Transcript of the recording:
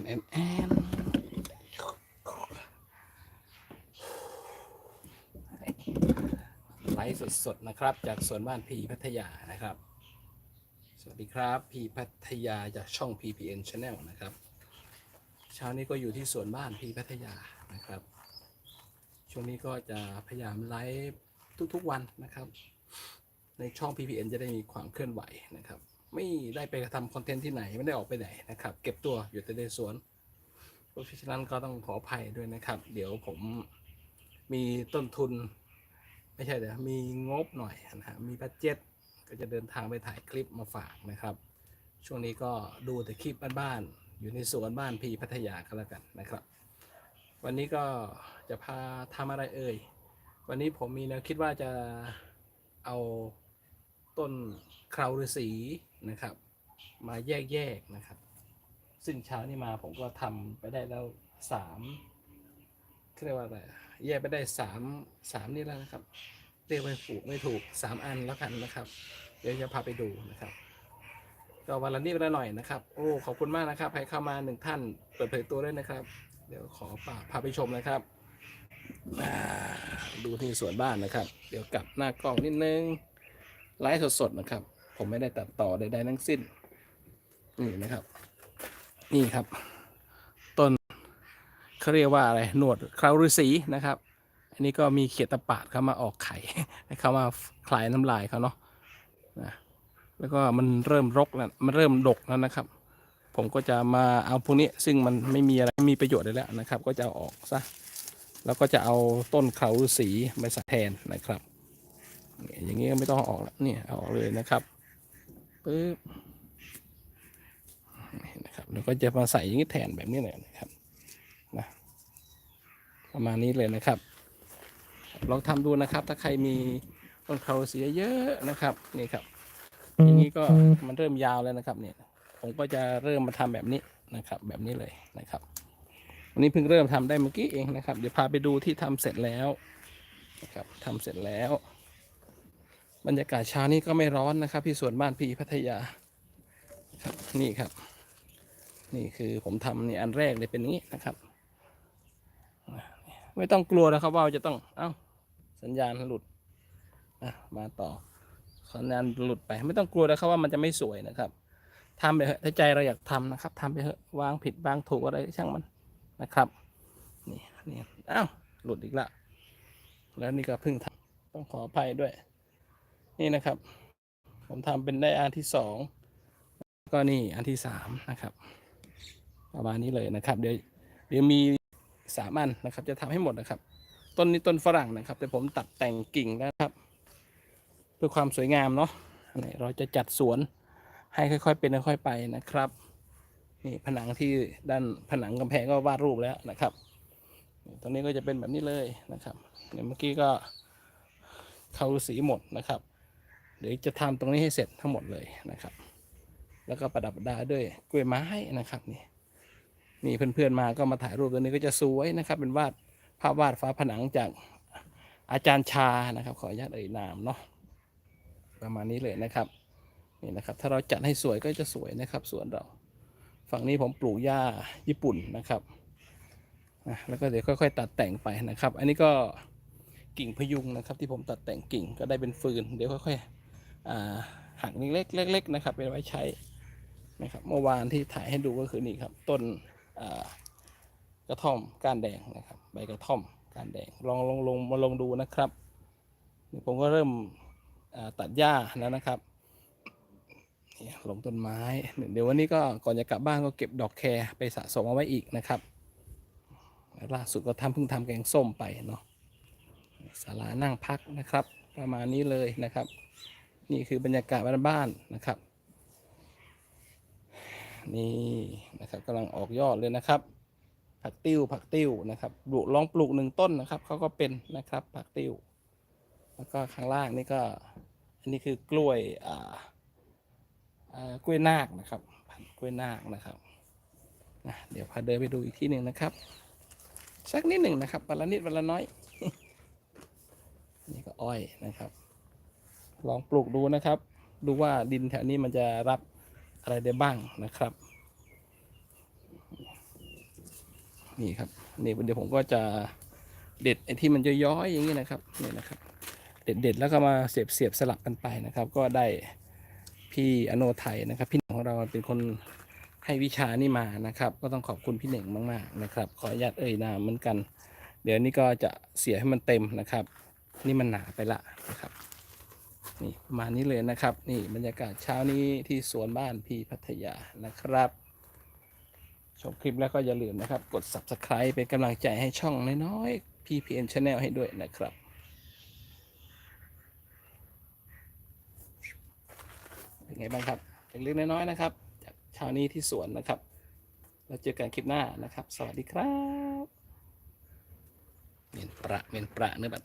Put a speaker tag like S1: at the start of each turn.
S1: อนแอนแอนไลฟ์สดๆนะครับ จากสวนบ้านพีพัทยานะครับ สวัสดีครับพีพัทยาจากช่อง PPN Channel นะครับเช้านี้ก็อยู่ที่สวนบ้านพีพัทยานะครับ ช่วงนี้ก็จะพยายามไลฟ์ทุกๆวันนะครับ ในช่อง PPN จะได้มีความเคลื่อนไหวนะครับ ไม่ได้ไปทำคอนเทนต์ที่ไหนไม่ได้ออกไปไหนนะครับ เก็บตัวอยู่แต่ในสวนเพราะฉะนั้นก็ต้องขออภัยด้วยนะครับ เดี๋ยวผมมีต้นทุน ไม่ใช่เดี๋ยวมีงบหน่อยนะฮะมีบัตเจ็ตก็จะเดินทางไปถ่ายคลิปมาฝากนะครับ ช่วงนี้ก็ดูแต่คลิปบ้านๆอยู่ในสวนบ้านพีพัทยาก็แล้วกันนะครับ วันนี้ก็จะพาทำอะไรเอ่ยวันนี้ผมมีแนวคิดว่าจะเอาต้นคราวฤาษี นะครับ มาแยกๆนะครับ ซึ่งเช้านี้มาผมก็ทำไปได้แล้วสามเรียกว่าอะไรแยกไปได้สามสามนี่แล้วนะครับ เรียกไม่ถูกไม่ถูกสามอันแล้วกันนะครับ เดี๋ยวจะพาไปดูนะครับก็วันละนิดวันละหน่อยนะครับโอ้ขอบคุณมากนะครับใครเข้ามาหนึ่งท่านเปิดเผยตัวด้วยนะครับ เดี๋ยวขอป่าพาไปชมนะครับดูที่สวนบ้านนะครับ เดี๋ยวกลับหน้ากล้องนิดนึงไลฟ์สดๆนะครับ ผมไม่ได้ตัดต่อใดๆทั้งสิ้น นี่นะครับ นี่ครับ ต้นเขาเรียกว่าอะไรหนวดคราวฤาษีนะครับ อันนี้ก็มีเขียดตะปาดเข้ามาออกไข่ให้เขามาคลายน้ำลายเขาเนาะนะแล้วก็มันเริ่มรกแล้วมันเริ่มดกแล้วนะครับ ผมก็จะมาเอาพวกนี้ซึ่งมันไม่มีอะไรไม่มีประโยชน์เลยแล้วนะครับ ก็จะเอาออกซะแล้วก็จะเอาต้นเขาฤาษีมาสแทนนะครับ อย่างนี้ก็ไม่ต้องอออกแล้วเนี่ยเอาออกเลยนะครับ ปึ๊บนะครับแล้วก็จะมาใส่อย่างนี้แทนแบบนี้เลยนะครับนะประมาณนี้เลยนะครับ ลองทำดูนะครับ ถ้าใครมีต้นเขาฤาษีเยอะนะครับนี่ครับอย่างนี้ก็มันเริ่มยาวแล้วนะครับเนี่ยผมก็จะเริ่มมาทำแบบนี้นะครับ แบบนี้เลยนะครับวันนี้เพิ่งเริ่มทำได้เมื่อกี้เองนะครับ เดี๋ยวพาไปดูที่ทำเสร็จแล้วนะครับทำเสร็จแล้ว บรรยากาศเช้านี้ก็ไม่ร้อนนะครับ ที่สวนบ้านพี่พัทยาครับนี่ครับ นี่คือผมทำนี่อันแรกเลยเป็นงนี้นะครับ ไม่ต้องกลัวนะครับว่าจะต้องเอ้าสัญญาณหลุดมาต่อสัญญาณหลุดไป ไม่ต้องกลัวนะครับว่ามันจะไม่สวยนะครับทำไปเถอะถ้าใจเราอยากทำนะครับทำไปเถอะวางผิดวางถูกอะไรช่างมันนะครับนี่นี่อ้าวหลุดอีกละแล้วนี่ก็เพิ่งทำต้องขออภัยด้วย นี่นะครับ ผมทำเป็นได้อันที่สองก็นี่อันที่สามนะครับ ประมาณนี้เลยนะครับ เดี๋ยวเดี๋ยวมีสามอันนะครับ จะทำให้หมดนะครับ ต้นนี้ต้นฝรั่งนะครับ แต่ผมตัดแต่งกิ่งแล้วครับเพื่อความสวยงามเนาะนี่เราจะจัดสวนให้ค่อย ๆ เป็นค่อยๆไปนะครับนี่ผนังที่ด้านผนังกำแพงก็วาดรูปแล้วนะครับตรงนี้ก็จะเป็นแบบนี้เลยนะครับเนี่ยเมื่อกี้ก็เขาสีหมดนะครับ เดี๋ยวจะทำตรงนี้ให้เสร็จทั้งหมดเลยนะครับ แล้วก็ประดับประดาด้วยกล้วยไม้นะครับนี่นี่เพื่อนๆมาก็มาถ่ายรูปตัวนี้ก็จะสวยนะครับ เป็นวาดภาพวาดฝาผนังจากอาจารย์ชานะครับ ขออนุญาตเอ่ยนามเนาะประมาณนี้เลยนะครับนี่นะครับ ถ้าเราจัดให้สวยก็จะสวยนะครับสวนเรา ฝั่งนี้ผมปลูกหญ้าญี่ปุ่นนะครับแล้วก็เดี๋ยวค่อยๆ ตัดแต่งไปนะครับ อันนี้ก็กิ่งพยุงนะครับ ที่ผมตัดแต่งกิ่งก็ได้เป็นฟืนเดี๋ยวค่อยๆ หักเล็กๆเล็กๆนะครับเป็นไว้ใช้นะครับเมื่อวานที่ถ่ายให้ดูก็คือนี่ครับ ต้นกระท่อมก้านแดงนะครับ ใบกระท่อมก้านแดงลองลงลงมาลงดูนะครับผมก็เริ่มตัดหญ้าแล้วนะครับเนี่ยลงต้นไม้ เดี๋ยววันนี้ก็ก่อนจะกลับบ้านก็เก็บดอกแครไปสะสมเอาไว้อีกนะครับล่าสุดก็ทำเพิ่งทำแกงส้มไปเนาะศาลานั่งพักนะครับ ประมาณนี้เลยนะครับ นี่คือบรรยากาศบ้านๆนะครับ นี่นะครับกำลังออกยอดเลยนะครับ ผักติ้วผักติ้วนะครับปลูกลองปลูกหนึ่งต้นนะครับเขาก็เป็นนะครับผักติ้ว แล้วก็ข้างล่างนี่ก็ อันนี้คือกล้วยอ่าอ่ากล้วยนาคนะครับพันกล้วยนาคนะครับนะเดี๋ยวพาเดินไปดูอีกที่หนึ่งนะครับ สักนิดหนึ่งนะครับวันละนิดวันละน้อย นี่ก็อ้อยนะครับ ลองปลูกดูนะครับ ดูว่าดินแถวนี้มันจะรับอะไรได้บ้างนะครับ นี่ครับนี่เดี๋ยวผมก็จะเด็ดไอ้ที่มันย้อยๆอย่างนี้นะครับนี่นะครับเด็ดเด็ดๆแล้วก็มาเสียบเสียบสลับกันไปนะครับ ก็ได้พี่อโนไทยนะครับ พี่หนึ่งของเราเป็นคนให้วิชานี่มานะครับ ก็ต้องขอบคุณพี่หนึ่งมากๆนะครับ ขออนุญาตเอ่ยนามเหมือนกัน เดี๋ยวนี้ก็จะเสียให้มันเต็มนะครับ นี่มันหนาไปละนะครับ นี่ประมาณนี้เลยนะครับ นี่บรรยากาศเช้านี้ที่สวนบ้านพี่พัทยานะครับ ชมคลิปแล้วก็อย่าลืมนะครับ กด subscribe เป็นกำลังใจให้ช่องน้อยๆ PPN Channel ให้ด้วยนะครับเป็นไงบ้างครับเล็กๆน้อยๆนะครับ จากเช้านี้ที่สวนนะครับ แล้วเจอกันคลิปหน้านะครับ สวัสดีครับเมนประเมนประเนื้อบัต